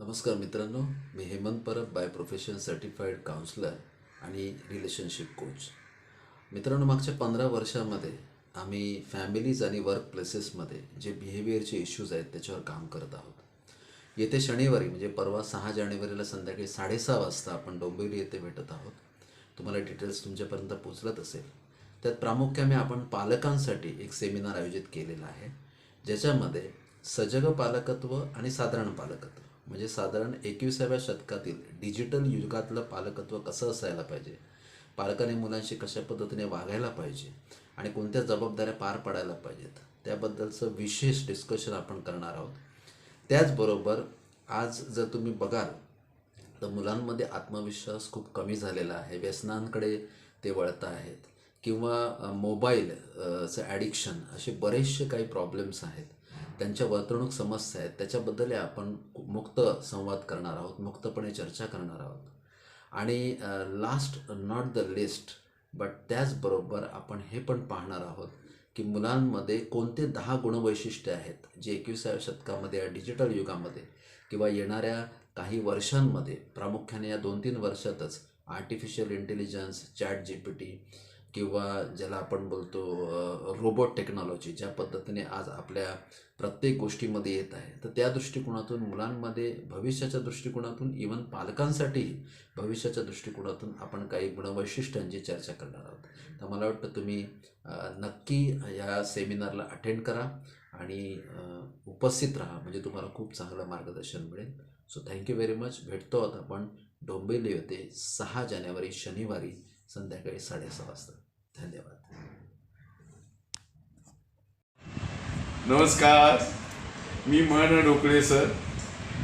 नमस्कार मित्रांनो मी Hemant Parab by profession certified counsellor आणि रिलेशनशिप कोच मित्रांनो मागच्या पंधरा वर्षामध्ये आम्ही फॅमिलीज आणि वर्क प्लेसेसमध्ये जे बिहेवियरचे इश्यूज आहेत त्याच्यावर काम करत आहोत. येते शनिवारी म्हणजे परवा सहा जानेवारीला संध्याकाळी साडेसहा वाजता आपण डोंबिवली येथे भेटत आहोत. तुम्हाला डिटेल्स तुमच्यापर्यंत पोचलत असेल. त्यात प्रामुख्याने आपण पालकांसाठी एक सेमिनार आयोजित केलेला आहे ज्याच्यामध्ये सजग पालकत्व आणि साधारण पालकत्व. म्हणजे साधारण एकविसाव्या शतकातील डिजिटल युगातलं पालकत्व कसं असायला पाहिजे? पालकाने मुलांशी कशा पद्धतीने वागायला पाहिजे? आणि कोणत्या जबाबदाऱ्या पार पाडायला पाहिजेत? त्याबद्दलचं विशेष डिस्कशन आपण करणार आहोत. त्याचबरोबर आज जर तुम्ही बघाल तर मुलांमध्ये आत्मविश्वास खूप कमी झालेला आहे. व्यसनांकडे ते वळत आहेत. किंवा मोबाईल चं ॲडिक्शन असे बरेचसे काही प्रॉब्लेम्स आहेत. त्यांच्या वर्तणूक समस्या आहेत त्याच्याबद्दल आपण मुक्त संवाद करणार आहोत मुक्तपणे चर्चा करणार आहोत. आणि last not the least but त्याचबरोबर आपण हे पण पाहणार आहोत की मुलांमध्ये कोणते दहा गुणवैशिष्ट्य आहेत जे एकविसाव्या शतकामध्ये या डिजिटल युगामध्ये किंवा येणाऱ्या काही वर्षांमध्ये प्रामुख्याने या दोन तीन वर्षातच artificial intelligence chat G P T किंवा ज्याला आपण बोलतो रोबोट टेक्नॉलॉजी ज्या पद्धतीने आज आपल्या प्रत्येक गोष्टीमध्ये येत आहे. तर त्या दृष्टिकोनातून मुलांमध्ये भविष्याच्या दृष्टिकोनातून इवन पालकांसाठीही भविष्याच्या दृष्टिकोनातून आपण काही गुणवैशिष्ट्यांची चर्चा करणार आहोत. तर मला वाटतं तुम्ही नक्की या सेमिनारला अटेंड करा आणि उपस्थित राहा. म्हणजे तुम्हाला खूप चांगलं मार्गदर्शन मिळेल. सो थँक्यू व्हेरी मच भेटतो आहोत आपण. डोंबिवली होते सहा जानेवारी शनिवारी संध्याकाळी साडेसहा वाजता. धन्यवाद. नमस्कार. मी Man Dokale sir.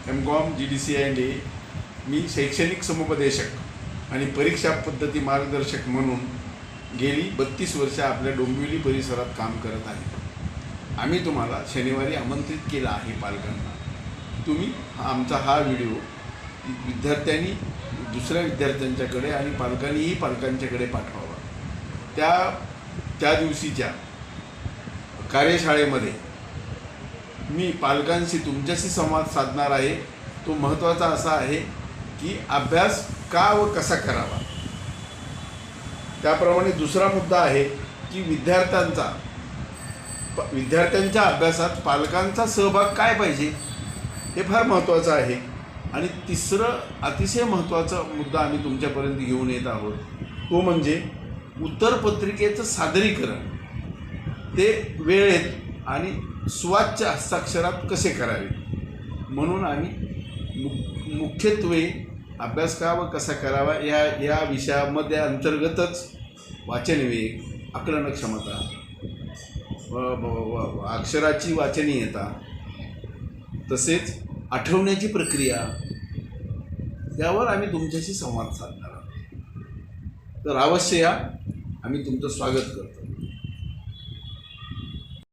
M com G D C I D. मी शैक्षणिक समुपदेशक आणि परीक्षा पद्धती मार्गदर्शक म्हणून गेली बत्तीस वर्ष आपल्या डोंबिवली परिसरात काम करत आहे. आम्ही तुम्हाला शनिवारी आमंत्रित केला आहे पालकांना. तुम्ही हा- आमचा हा व्हिडिओ विद्यार्थ्यांनी दुसऱ्या विद्यार्थ्यांच्याकडे आणि पालकांनीही पालकांच्याकडे पाठवावा. त्या त्या दिवशीच्या कार्यशाळेमध्ये मी पालकांशी तुमच्याशी संवाद साधणार आहे. तो महत्त्वाचा असा आहे की अभ्यास का व कसा करावा? त्याप्रमाणे दुसरा मुद्दा आहे की विद्यार्थ्यांचा प- विद्यार्थ्यांच्या अभ्यासात पालकांचा सहभाग काय पाहिजे? हे फार महत्त्वाचं आहे. आणि तिसरं अतिशय महत्त्वाचा मुद्दा आम्ही तुमच्यापर्यंत घेऊन येत आहोत. तो म्हणजे उत्तरपत्रिकेचं सादरीकरण. ते वेळेत आणि सुवाच्य हस्ताक्षरात कसे करावे? म्हणून आम्ही मु मुख्यत्वे अभ्यास का व कसा करावा या या विषयामध्ये अंतर्गतच वाचनवेग आकलन क्षमता अक्षराची वाचनीयता तसेच आठवण्याची प्रक्रिया त्यावर आम्ही तुमच्याशी संवाद साधणार आहोत. तर अवश्य या. आम्ही तुमचं स्वागत करतो.